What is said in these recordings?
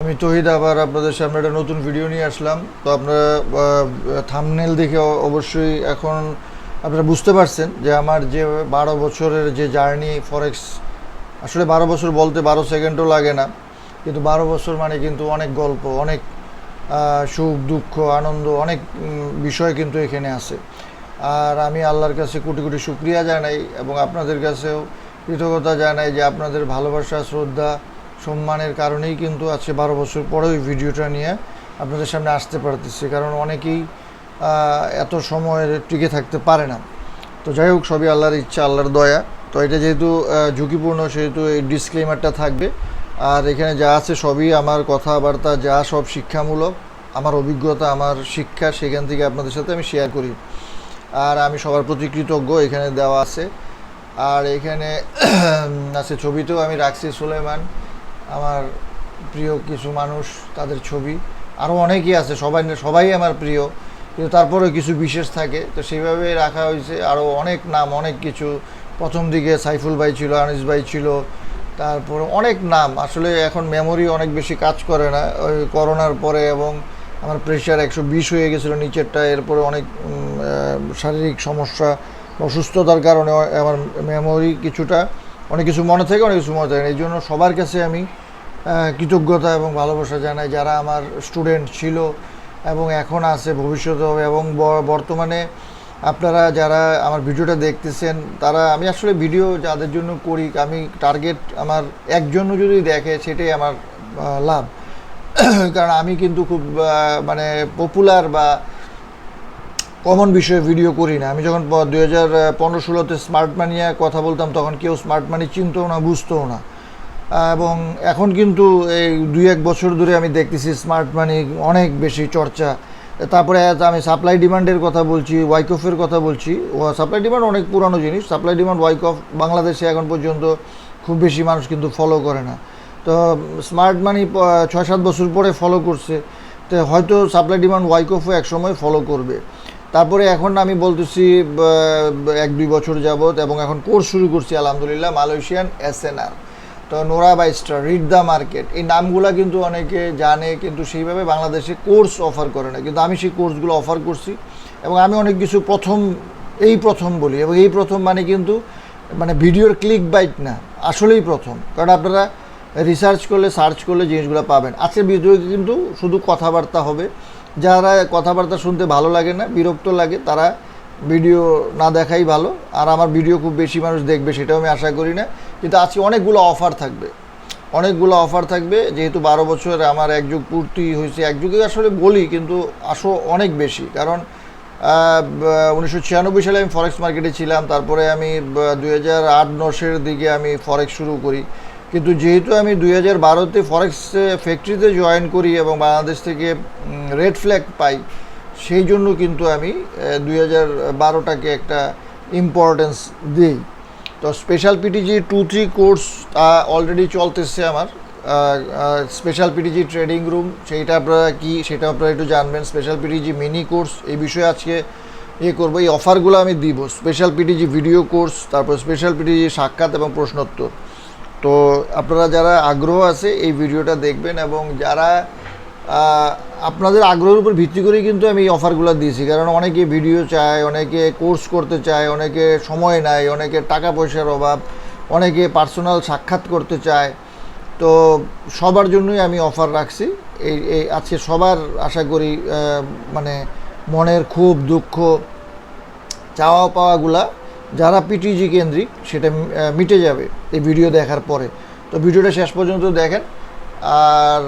আমি তহিদ আবার আপনাদের সামনে একটা নতুন ভিডিও নিয়ে আসলাম। তো আপনারা থামনেল দেখে অবশ্যই এখন আপনারা বুঝতে পারছেন যে আমার যে বারো বছরের যে জার্নি ফরেক্স, আসলে বারো বছর বলতে বারো সেকেন্ডও লাগে না, কিন্তু বারো বছর মানে কিন্তু অনেক গল্প, অনেক সুখ, দুঃখ, আনন্দ, অনেক বিষয় কিন্তু এখানে আছে। আর আমি আল্লাহর কাছে কোটি কোটি শুক্রিয়া জানাই এবং আপনাদের কাছেও কৃতজ্ঞতা জানাই যে আপনাদের ভালোবাসা, শ্রদ্ধা, সম্মানের কারণেই কিন্তু আজকে বারো বছর পরে ওই ভিডিওটা নিয়ে আপনাদের সামনে আসতে পারতেছি। কারণ অনেকেই এত সময় টিকে থাকতে পারে না। তো যাই হোক, সবই আল্লাহর ইচ্ছা, আল্লাহর দয়া। তো এটা যেহেতু ঝুঁকিপূর্ণ, সেহেতু এই ডিসক্লেমারটা থাকবে। আর এখানে যা আছে সবই আমার কথাবার্তা, যা সব শিক্ষামূলক, আমার অভিজ্ঞতা, আমার শিক্ষা, সেখান থেকে আপনাদের সাথে আমি শেয়ার করি। আর আমি সবার প্রতি কৃতজ্ঞ, এখানে দেওয়া আছে। আর এখানে আছে ছবিতেও আমি রাখছি সুলেমান, আমার প্রিয় কিছু মানুষ, তাদের ছবি। আরও অনেকেই আছে, সবাই সবাই আমার প্রিয়। কিন্তু তারপরেও কিছু বিশেষ থাকে। তো সেইভাবে রাখা হয়েছে। আরও অনেক নাম, অনেক কিছু। প্রথম দিকে সাইফুল ভাই ছিল, আনিস ভাই ছিল। তারপর অনেক নাম। আসলে এখন মেমোরি অনেক বেশি কাজ করে না। ওই করোনার পরে এবং আমার প্রেশার একশো বিশ হয়ে গেছিল নিচেরটা। এরপরে অনেক শারীরিক সমস্যা, অসুস্থতার কারণে আমার মেমোরি কিছুটা, অনেক কিছু মনে থাকে, অনেক কিছু মনে থাকে। এই জন্য সবার কাছে আমি কৃতজ্ঞতা এবং ভালোবাসা জানাই। যারা আমার স্টুডেন্ট ছিল এবং এখন আছে ভবিষ্যতে হবে এবং বর্তমানে আপনারা যারা আমার ভিডিওটা দেখতেছেন, তারা আমি আসলে ভিডিও যাদের জন্য করি, আমি টার্গেট আমার একজনও যদি দেখে, সেটাই আমার লাভ। কারণ আমি কিন্তু খুব মানে পপুলার বা কমন বিষয়ে ভিডিও করি না। আমি যখন দুই হাজার পনেরো ষোলোতে স্মার্ট মানি কথা বলতাম, তখন কেউ স্মার্ট মানি চিনতেও না বুঝতেও না। এবং এখন কিন্তু এই দুই এক বছর ধরে আমি দেখতেছি স্মার্ট মানি অনেক বেশি চর্চা। তারপরে আমি সাপ্লাই ডিমান্ডের কথা বলছি ওয়াইকফের কথা বলছি। সাপ্লাই ডিমান্ড অনেক পুরানো জিনিস। সাপ্লাই ডিমান্ড ওয়াইকফ বাংলাদেশে এখন পর্যন্ত খুব বেশি মানুষ কিন্তু ফলো করে না। তো স্মার্ট মানি ছয় সাত বছর পরে ফলো করছে। তো হয়তো সাপ্লাই ডিমান্ড ওয়াইকফও একসময় ফলো করবে। তারপরে এখন আমি বলতেছি এক দুই বছর যাবত এবং এখন কোর্স শুরু করছি, আলহামদুলিল্লাহ মালয়েশিয়ান এসএনআর তো নোরা বাইস্টার রিড দ্য মার্কেট এই নামগুলা কিন্তু অনেকে জানে, কিন্তু সেইভাবে বাংলাদেশে কোর্স অফার করে না। কিন্তু আমি সেই কোর্সগুলো অফার করছি এবং আমি অনেক কিছু প্রথম, এই প্রথম বলি। এবং এই প্রথম মানে কিন্তু মানে ভিডিওর ক্লিক বাইট না, আসলেই প্রথম। কারণ আপনারা রিসার্চ করলে সার্চ করলে জিনিসগুলো পাবেন। আজকের ভিডিও কিন্তু শুধু কথাবার্তা হবে। যারা কথাবার্তা শুনতে ভালো লাগে না, বিরক্ত লাগে, তারা ভিডিও না দেখাই ভালো। আর আমার ভিডিও খুব বেশি মানুষ দেখবে, সেটাও আমি আশা করি না। কিন্তু আজকে অনেকগুলো অফার থাকবে। অনেকগুলো অফার থাকবে, যেহেতু বারো বছর আমার এক যুগ পূর্তি হয়েছে, এক যুগে আসলে বলি, কিন্তু আসো অনেক বেশি। কারণ উনিশশো ছিয়ানব্বই সালে আমি ফরেক্স মার্কেটে ছিলাম, তারপরে আমি দুই হাজার আট, নশের দিকে আমি ফরেক্স শুরু করি। কিন্তু যেহেতু আমি দুই হাজার বারোতে ফরেক্স ফ্যাক্টরিতে জয়েন করি এবং বাংলাদেশ থেকে রেড ফ্ল্যাগ পাই, সেই জন্য কিন্তু আমি দুই হাজার বারোটাকে একটা ইম্পর্টেন্স দিই। তো special PTG two three course already চলতেছে আমার। স্পেশাল পিটিজি ট্রেডিং রুম সেইটা আপনারা কি, সেটা আপনারা একটু জানবেন। স্পেশাল পিটিজি মিনি কোর্স এই বিষয়ে আজকে ইয়ে করব। এই অফারগুলো আমি দিব। স্পেশাল পিটিজি ভিডিও কোর্স তারপর স্পেশাল পিটিজি সাক্ষাৎ এবং প্রশ্নোত্তর। তো আপনারা যারা আগ্রহ আছে, এই ভিডিওটা দেখবেন এবং যারা আপনাদের আগ্রহের উপর ভিত্তি করেই কিন্তু আমি এই অফারগুলো দিয়েছি। কারণ অনেকে ভিডিও চায়, অনেকে কোর্স করতে চায়, অনেকে সময় নেয় অনেকে টাকা পয়সার অভাব, অনেকে পার্সোনাল সাক্ষাৎ করতে চায়। তো সবার জন্যই আমি অফার রাখছি। এই এই আজকে সবার আশা করি মানে মনের খুব দুঃখ চাওয়া পাওয়াগুলা যারা পিটিজি কেন্দ্রিক, সেটা মিটে যাবে এই ভিডিও দেখার পরে। তো ভিডিওটা শেষ পর্যন্ত দেখেন। আর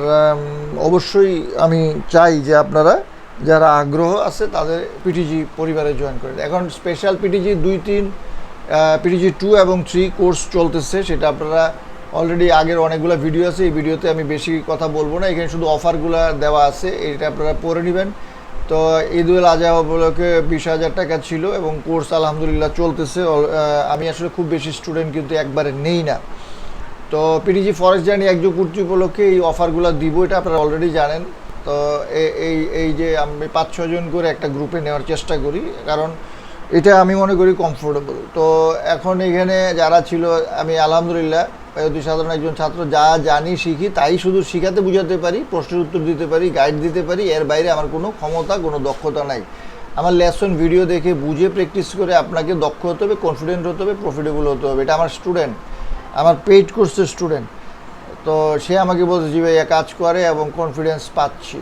অবশ্যই আমি চাই যে আপনারা যারা আগ্রহ আছে তাদের পিটিজি পরিবারে জয়েন করেন এখন স্পেশাল পিটিজি দুই, তিন পিটিজি টু এবং থ্রি কোর্স চলতেছে, সেটা আপনারা অলরেডি আগের অনেকগুলো ভিডিও আছে, এই ভিডিওতে আমি বেশি কথা বলব না। এখানে শুধু অফারগুলো দেওয়া আছে, এটা আপনারা পড়ে নেবেন। তো ঈদুল আজহা উপলক্ষে বিশ হাজার টাকা ছিল এবং কোর্স আলহামদুলিল্লাহ চলতেছে। আমি আসলে খুব বেশি স্টুডেন্ট কিন্তু একবারে নেই না। তো পিডিজি ফরেস্ট জার্নি একযোগ কুর্তি উপলক্ষে এই অফারগুলো দিব, এটা আপনারা অলরেডি জানেন। তো এই এই যে আমি পাঁচ ছজন করে একটা গ্রুপে নেওয়ার চেষ্টা করি, কারণ এটা আমি মনে করি কমফোর্টেবল তো এখন এখানে যারা ছিল, আমি আলহামদুলিল্লাহ অতি সাধারণ একজন ছাত্র, যা জানি, শিখি, তাই শুধু শিখাতে বুঝাতে পারি, প্রশ্নের উত্তর দিতে পারি গাইড দিতে পারি, এর বাইরে আমার কোনো ক্ষমতা, কোনো দক্ষতা নাই। আমার লেসন ভিডিও দেখে বুঝে প্র্যাকটিস করে আপনাকে দক্ষ হতে হবে কনফিডেন্ট হতে হবে প্রফিটেবল হতে হবে, এটা আমার স্টুডেন্ট আমার পেইড কোর্সের স্টুডেন্ট তো সে আমাকে বলছে যে ভাইয়া, কাজ করে এবং কনফিডেন্স পাচ্ছি।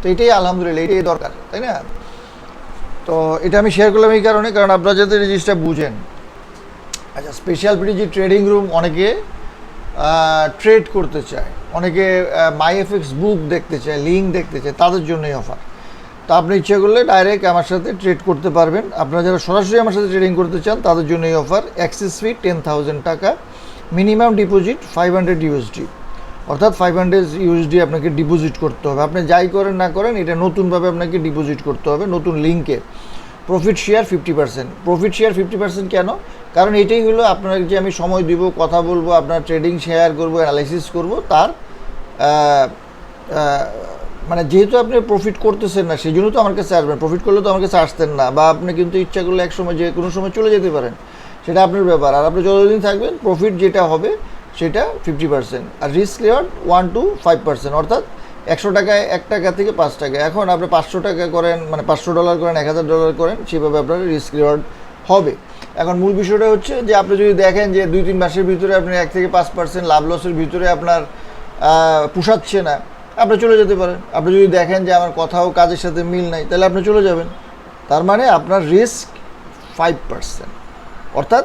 তো এটাই আলহামদুলিল্লাহ, এটাই দরকার, তাই না? তো এটা আমি শেয়ার করলাম এই কারণে, কারণ আপনারা যাতে এই জিনিসটা বুঝেন। আচ্ছা স্পেশাল পিটিজি ট্রেডিং রুম অনেকে ট্রেড করতে চায়। অনেকে মাই এফএক্স বুক দেখতে চায় লিঙ্ক দেখতে চায়, তাদের জন্যই অফার তো আপনি ইচ্ছে করলে ডাইরেক্ট আমার সাথে ট্রেড করতে পারবেন। আপনারা যারা সরাসরি আমার সাথে ট্রেডিং করতে চান, তাদের জন্য এই offer access fee ten thousand টাকা। Minimum deposit five hundred USD অর্থাৎ ফাইভ হান্ড্রেড ইউএসডি আপনাকে ডিপোজিট করতে হবে। আপনি যাই করেন না করেন, এটা নতুনভাবে আপনাকে ডিপোজিট করতে হবে, নতুন লিঙ্কে profit share fifty percent profit share fifty percent কেন? কারণ এটাই হলো আপনার যে আমি সময় দিব, কথা বলব, আপনার ট্রেডিং শেয়ার করব অ্যানালাইসিস করব, তার মানে যেহেতু আপনি প্রফিট করতেছেন না সেই জন্য তো আমার কাছে আসবেন। প্রফিট করলে তো আমার কাছে আসতেন না, বা আপনি কিন্তু ইচ্ছা করলে এক সময় যে কোনো সময় চলে যেতে পারেন। সেটা আপনার ব্যাপার। আর আপনি যতদিন থাকবেন প্রফিট যেটা হবে, সেটা ফিফটি পার্সেন্ট আর risk reward one two five percent অর্থাৎ একশো টাকায় এক টাকা থেকে পাঁচ টাকা। এখন আপনি পাঁচশো টাকা করেন মানে পাঁচশো ডলার করেন, এক হাজার ডলার করেন, সেভাবে আপনার রিস্ক রেওয়ার্ড হবে। এখন মূল বিষয়টা হচ্ছে যে, আপনি যদি দেখেন যে দুই তিন মাসের ভিতরে আপনি এক থেকে পাঁচ পার্সেন্ট লাভ লসের ভিতরে আপনার পোষাচ্ছে না, আপনি চলে যেতে পারেন। আপনি যদি দেখেন যে আমার কথাও কাজের সাথে মিল নাই, তাহলে আপনি চলে যাবেন। তার মানে আপনার রিস্ক ফাইভ পার্সেন্ট অর্থাৎ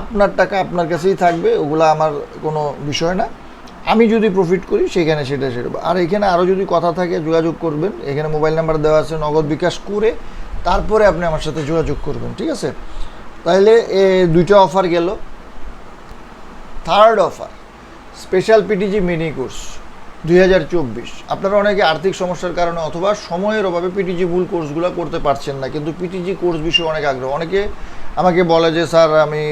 আপনার টাকা আপনার কাছেই থাকবে, ওগুলো আমার কোনো বিষয় না। আমি যদি প্রফিট করি, সেখানে সেটা সেটা। আর এখানে আরও যদি কথা থাকে, যোগাযোগ করবেন। এখানে মোবাইল নাম্বার দেওয়া আছে, নগদ বিকাশ করে তারপরে আপনি আমার সাথে যোগাযোগ করবেন, ঠিক আছে? তাহলে এ দুইটা অফার গেল। Third offer special PTG mini course দুই হাজার চব্বিশ। আপনারা অনেকে আর্থিক সমস্যার কারণে অথবা সময়ের অভাবে পিটিজি ভুল কোর্সগুলো করতে পারছেন না, কিন্তু পিটিজি কোর্স বিষয়ে অনেক আগ্রহ। অনেকে আমাকে বলে যে, স্যার, আমি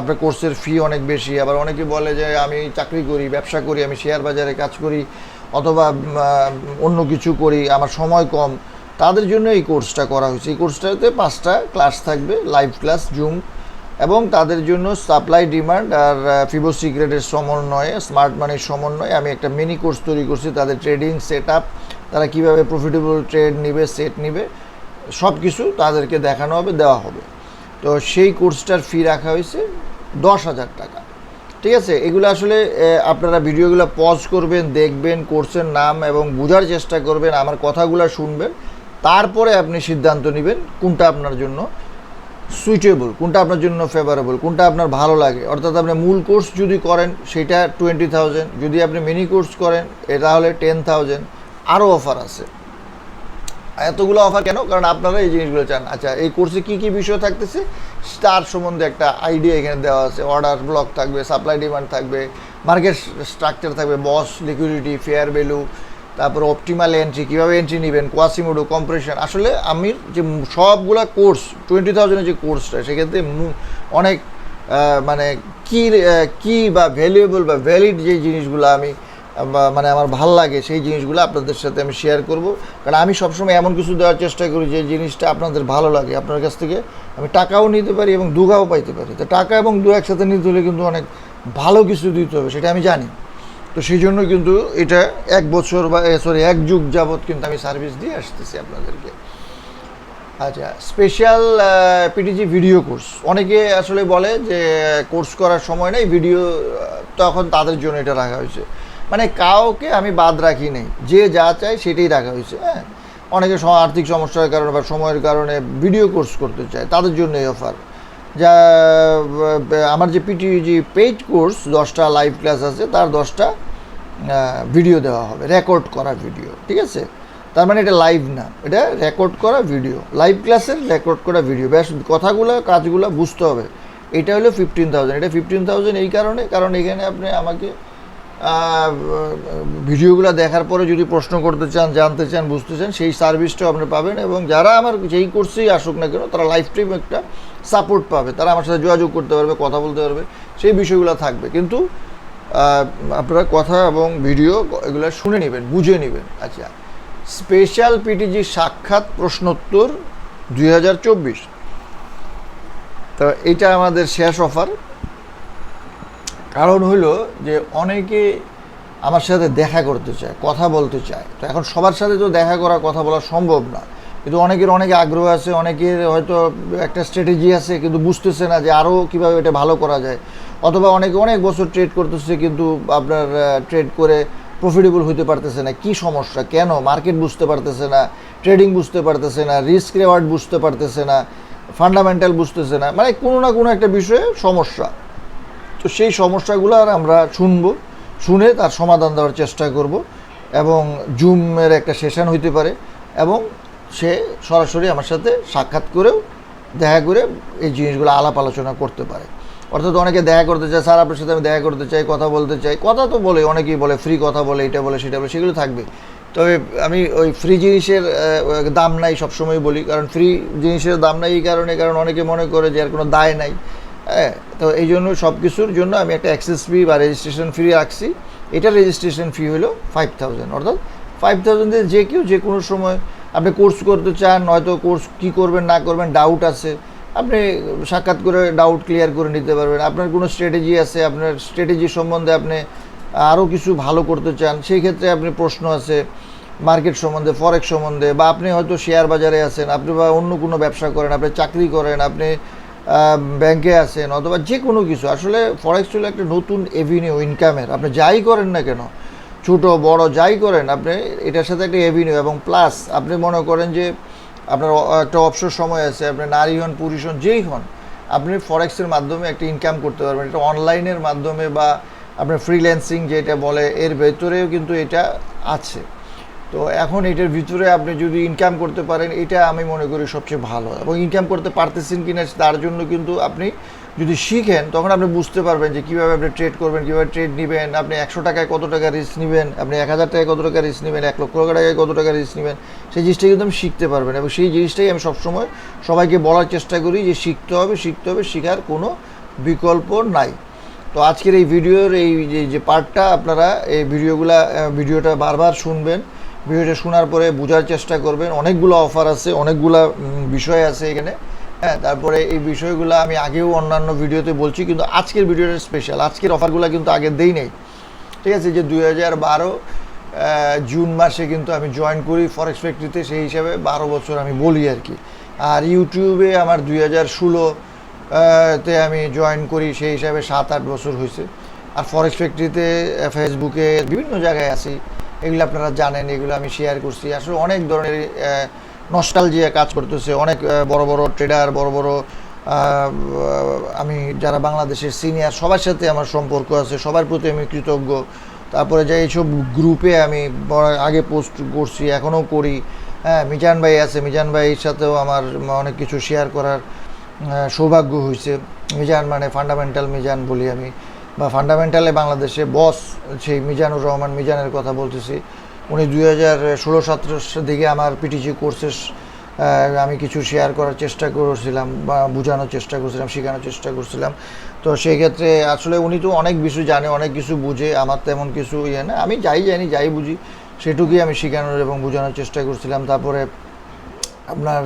আপনার কোর্সের ফি অনেক বেশি। আবার অনেকে বলে যে, আমি চাকরি করি, ব্যবসা করি, আমি শেয়ার বাজারে কাজ করি, অথবা অন্য কিছু করি, আমার সময় কম। তাদের জন্য এই কোর্সটা করা হয়েছে। এই কোর্সটাতে পাঁচটা ক্লাস থাকবে লাইভ ক্লাস জুম এবং তাদের জন্য সাপ্লাই ডিমান্ড আর ফিবো সিক্রেটের সমন্বয়ে স্মার্ট মানির সমন্বয়ে আমি একটা মিনি কোর্স তৈরি করছি। তাদের ট্রেডিং সেট আপ তারা কীভাবে প্রফিটেবল ট্রেড নিবে সেট নেবে সব কিছু তাদেরকে দেখানো হবে, দেওয়া হবে। তো সেই কোর্সটার ফি রাখা হয়েছে দশ হাজার টাকা। ঠিক আছে? এগুলো আসলে আপনারা ভিডিওগুলো পজ করবেন, দেখবেন, কোর্সের নাম এবং বোঝার চেষ্টা করবেন, আমার কথাগুলো শুনবেন, তারপরে আপনি সিদ্ধান্ত নেবেন কোনটা আপনার জন্য সুইটেবল কোনটা আপনার জন্য ফেভারেবল কোনটা আপনার ভালো লাগে। অর্থাৎ আপনি মূল কোর্স যদি করেন, সেটা টোয়েন্টি থাউজেন্ড যদি আপনি মিনি কোর্স করেন এটা হলে টেন থাউজেন্ড আরও অফার আছে। এতগুলো অফার কেন? কারণ আপনারা এই জিনিসগুলো চান। আচ্ছা এই কোর্সে কী কী বিষয় থাকতেছে? স্টার সম্বন্ধে একটা আইডিয়া এখানে দেওয়া আছে। অর্ডার ব্লক থাকবে সাপ্লাই ডিমান্ড থাকবে মার্কেট স্ট্রাকচার থাকবে বস লিকুইডিটি ফেয়ার ভ্যালু তারপর অপটিমাল এন্ট্রি কীভাবে এন্ট্রি নেবেন কোয়াসিমোডো কম্প্রেশন আসলে আমি যে সবগুলা কোর্স টোয়েন্টি থাউজেন্ডের যে কোর্সটা সেক্ষেত্রে অনেক মানে কি কি বা ভ্যালুয়েবল বা ভ্যালিড যে জিনিসগুলো আমি মানে আমার ভালো লাগে সেই জিনিসগুলো আপনাদের সাথে আমি শেয়ার করব। কারণ আমি সবসময় এমন কিছু দেওয়ার চেষ্টা করি যে জিনিসটা আপনাদের ভালো লাগে, আপনার কাছ থেকে আমি টাকাও নিতে পারি এবং দুগাও পাইতে পারি। তো টাকা এবং দু একসাথে নিতে হলে কিন্তু অনেক ভালো কিছু দিতে হবে, সেটা আমি জানি। তো সেই জন্য কিন্তু এটা এক বছর বা সরি এক যুগ যাবৎ কিন্তু আমি সার্ভিস দিয়ে আসতেছি আপনাদেরকে। আচ্ছা স্পেশাল পিটিজি ভিডিও কোর্স অনেকে আসলে বলে যে কোর্স করার সময় নেই ভিডিও তখন তাদের জন্য এটা রাখা হয়েছে। মানে কাউকে আমি বাদ রাখি নেই। যে যা চায় সেটাই রাখা হয়েছে হ্যাঁ। অনেকে আর্থিক সমস্যার কারণে বা সময়ের কারণে ভিডিও কোর্স করতে চায়, তাদের জন্য এই অফার যা আমার যে পিটিজি পেইড কোর্স দশটা লাইভ ক্লাস আছে, তার দশটা ভিডিও দেওয়া হবে রেকর্ড করা ভিডিও ঠিক আছে? তার মানে এটা লাইভ না, এটা রেকর্ড করা ভিডিও লাইভ ক্লাসের রেকর্ড করা ভিডিও ব্যাস, কথাগুলো, কাজগুলো বুঝতে হবে। এটা হলো ফিফটিন থাউজেন্ড এটা ফিফটিন থাউজেন্ড এই কারণে, কারণ এখানে আপনি আমাকে ভিডিওগুলো দেখার পরে যদি প্রশ্ন করতে চান, জানতে চান, বুঝতে চান, সেই সার্ভিসটাও আপনি পাবেন এবং যারা আমার যেই কোর্সেই আসুক না কেন, তারা লাইফ টাইম একটা সাপোর্ট পাবে। তারা আমার সাথে যোগাযোগ করতে পারবে, কথা বলতে পারবে, সেই বিষয়গুলো থাকবে। কিন্তু আপনারা কথা এবং ভিডিও এগুলো শুনে নেবেন, বুঝে নেবেন। আচ্ছা স্পেশাল পিটিজি সাক্ষাৎ প্রশ্নোত্তর দুই হাজার চব্বিশ। তো এটা আমাদের শেষ অফার কারণ হলো যে অনেকে আমার সাথে দেখা করতে চায়, কথা বলতে চায়। তো এখন সবার সাথে তো দেখা করা, কথা বলা সম্ভব না। কিন্তু অনেকের অনেক আগ্রহ আছে, অনেকের হয়তো একটা স্ট্র্যাটেজি আছে, কিন্তু বুঝতেছে না যে আরও কীভাবে এটা ভালো করা যায়। অথবা অনেকে অনেক বছর ট্রেড করতেছে, কিন্তু আপনার ট্রেড করে প্রফিটেবল হইতে পারতেছে না। কি সমস্যা? কেন? মার্কেট বুঝতে পারতেছে না ট্রেডিং বুঝতে পারতেছে না রিস্ক রেওয়ার্ড বুঝতে পারতেছে না ফান্ডামেন্টাল বুঝতেছে না। মানে কোনো না কোনো একটা বিষয়ে সমস্যা। তো সেই সমস্যাগুলো আর আমরা শুনব, শুনে তার সমাধান দেওয়ার চেষ্টা করব এবং জুমের একটা সেশন হইতে পারে এবং সে সরাসরি আমার সাথে সাক্ষাৎ করেও দেখা করে এই জিনিসগুলো আলাপ আলোচনা করতে পারে। অর্থাৎ অনেকে দেখা করতে চায়, স্যার, আপনার সাথে আমি দেখা করতে চাই, কথা বলতে চাই। কথা তো বলে, অনেকেই বলে, ফ্রি কথা বলে, এটা বলে, সেটা বলে, সেগুলো থাকবে। তবে আমি ওই ফ্রি জিনিসের দাম নাই সবসময় বলি, কারণ ফ্রি জিনিসের দাম নাই এই কারণে, কারণ অনেকে মনে করে যে আর কোনো দায় নাই। হ্যাঁ তো এই জন্য সব কিছুর জন্য আমি একটা অ্যাক্সেস ফি বা রেজিস্ট্রেশন ফি রাখছি। এটা রেজিস্ট্রেশন ফি হলো ফাইভ থাউজেন্ড অর্থাৎ ফাইভ থাউজেন্ডে যে কেউ যে কোনো সময় আপনি কোর্স করতে চান, হয়তো কোর্স কী করবেন, না করবেন ডাউট আছে। আপনি সাক্ষাৎ করে ডাউট ক্লিয়ার করে নিতে পারবেন। আপনার কোনো স্ট্র্যাটেজি আছে, আপনার স্ট্র্যাটেজি সম্বন্ধে আপনি আরও কিছু ভালো করতে চান, সেই ক্ষেত্রে আপনি প্রশ্ন আছে মার্কেট সম্বন্ধে ফরেক্স সম্বন্ধে, বা আপনি হয়তো শেয়ার বাজারে আছেন, আপনি বা অন্য কোনো ব্যবসা করেন, আপনি চাকরি করেন, আপনি ব্যাংকে আছেন অথবা যে কোনো কিছু। আসলে ফরেক্স হলো একটা নতুন এভিনিউ ইনকামের আপনি যাই করেন না কেন, ছোট, বড়, যাই করেন, আপনি এটার সাথে একটা এভিনিউ এবং প্লাস আপনি মনে করেন যে আপনার একটা অবসর সময় আছে, আপনি নারী হন, পুরুষ হন, যেই হন, আপনি ফরেক্সের মাধ্যমে একটা ইনকাম করতে পারবেন। এটা অনলাইনের মাধ্যমে বা আপনার ফ্রিল্যান্সিং যেটা বলে, এর ভেতরেও কিন্তু এটা আছে। তো এখন এটার ভিতরে আপনি যদি ইনকাম করতে পারেন, এটা আমি মনে করি সবচেয়ে ভালো। এবং ইনকাম করতে পারতেছেন কিনা তার জন্য কিন্তু আপনি যদি শিখেন, তখন আপনি বুঝতে পারবেন যে কীভাবে আপনি ট্রেড করবেন, কীভাবে ট্রেড নেবেন। আপনি একশো টাকায় কত টাকা রিস্ক নেবেন, আপনি এক হাজার টাকায় কত টাকা রিস্ক নেবেন, এক লক্ষ টাকায় কত টাকা রিস্ক নেবেন, সেই জিনিসটা কিন্তু আমি শিখতে পারবেন। এবং সেই জিনিসটাই আমি সবসময় সবাইকে বলার চেষ্টা করি যে শিখতে হবে শিখতে হবে, শেখার কোনো বিকল্প নাই। তো আজকের এই ভিডিওর এই যে পার্টটা আপনারা এই ভিডিওগুলা ভিডিওটা বারবার শুনবেন। ভিডিওটা শোনার পরে বোঝার চেষ্টা করবেন। অনেকগুলো অফার আছে, অনেকগুলো বিষয় আছে এখানে। হ্যাঁ তারপরে এই বিষয়গুলো আমি আগেও অন্যান্য ভিডিওতে বলছি, কিন্তু আজকের ভিডিওটা স্পেশাল আজকের অফারগুলো কিন্তু আগে দেই নেই। ঠিক আছে, যে দুই হাজার বারো জুন মাসে কিন্তু আমি জয়েন করি ফরেক্স ফ্যাক্টরিতে সেই হিসাবে বারো বছর আমি বলি আর কি। আর ইউটিউবে আমার দুই হাজার ষোলো তে আমি জয়েন করি, সেই হিসাবে সাত আট বছর হয়েছে আর ফরেক্স ফ্যাক্টরিতে ফেসবুকে বিভিন্ন জায়গায় আছি। এগুলো আপনারা জানেন, এগুলো আমি শেয়ার করছি। আসলে অনেক ধরনের নস্টালজিয়া কাজ করতেছে। অনেক বড় বড় ট্রেডার বড় বড় আমি যারা বাংলাদেশের সিনিয়র সবার সাথে আমার সম্পর্ক আছে, সবার প্রতি আমি কৃতজ্ঞ। তারপরে যে এইসব গ্রুপে আমি আগে পোস্ট করছি, এখনও করি। হ্যাঁ মিজান ভাই আছে, মিজান ভাইয়ের সাথেও আমার অনেক কিছু শেয়ার করার সৌভাগ্য হয়েছে মিজান মানে ফান্ডামেন্টাল মিজান বলি আমি। বা ফান্ডামেন্টালে বাংলাদেশে বস সেই মিজানুর রহমান মিজানের কথা বলতেছি। উনি দুই হাজার ষোলো সতেরোর দিকে আমার পিটিজি কোর্সেস আমি কিছু শেয়ার করার চেষ্টা করেছিলাম বা বোঝানোর চেষ্টা করছিলাম, শেখানোর চেষ্টা করছিলাম। তো সেই ক্ষেত্রে আসলে উনি তো অনেক কিছু জানে, অনেক কিছু বুঝে, আমার তেমন কিছু ইয়ে না। আমি যাই জানি, যাই বুঝি, সেটুকুই আমি শেখানোর এবং বোঝানোর চেষ্টা করছিলাম। তারপরে আপনার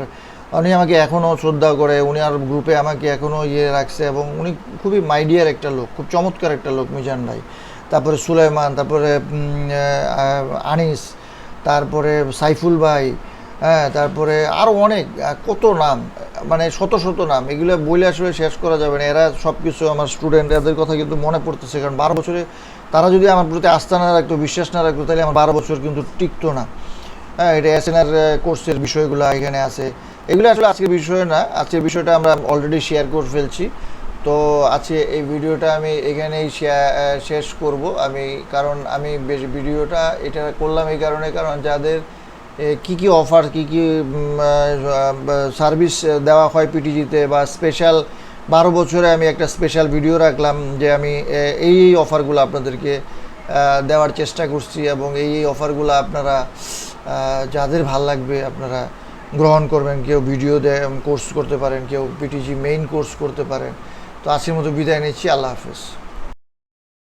উনি আমাকে এখনও শ্রদ্ধা করে, উনি আর গ্রুপে আমাকে এখনও ইয়ে রাখছে এবং উনি খুবই মাইডিয়ার একটা লোক, খুব চমৎকার একটা লোক মিজান ভাই। তারপরে সুলাইমান, তারপরে আনিস, তারপরে সাইফুল ভাই হ্যাঁ তারপরে আরও অনেক কত নাম মানে শত শত নাম, এগুলো বলে আসলে শেষ করা যাবে না। এরা সব কিছু আমার স্টুডেন্ট এদের কথা কিন্তু মনে পড়তেছে, কারণ বারো বছরে তারা যদি আমার প্রতি আস্থা না রাখতো, বিশ্বাস না রাখতো, তাহলে আমার বারো বছর কিন্তু টিকতো না। হ্যাঁ এটা এসএনআর কোর্সের বিষয়গুলো এখানে আছে। এগুলো আসলে আজকের বিষয় না। আজকের বিষয়টা আমরা অলরেডি শেয়ার করে ফেলছি। তো আজকে এই ভিডিওটা আমি এখানেই শেষ করব। আমি, কারণ আমি বেশ ভিডিওটা এটা করলাম এই কারণে, কারণ যাদের কি কি অফার কি কি সার্ভিস দেওয়া হয় পিটিজিতে বা স্পেশাল বারো বছরে আমি একটা স্পেশাল ভিডিও রাখলাম যে আমি এই এই অফারগুলো আপনাদেরকে দেওয়ার চেষ্টা করছি এবং এই এই অফারগুলো আপনারা যাদের ভালো লাগবে আপনারা গ্রহণ করবেন, কেউ ভিডিও দেয় কোর্স করতে পারেন, কেউ পিটিজি মেইন কোর্স করতে পারেন। তো আজকের মতো বিদায় নিচ্ছি, আল্লাহ হাফেজ।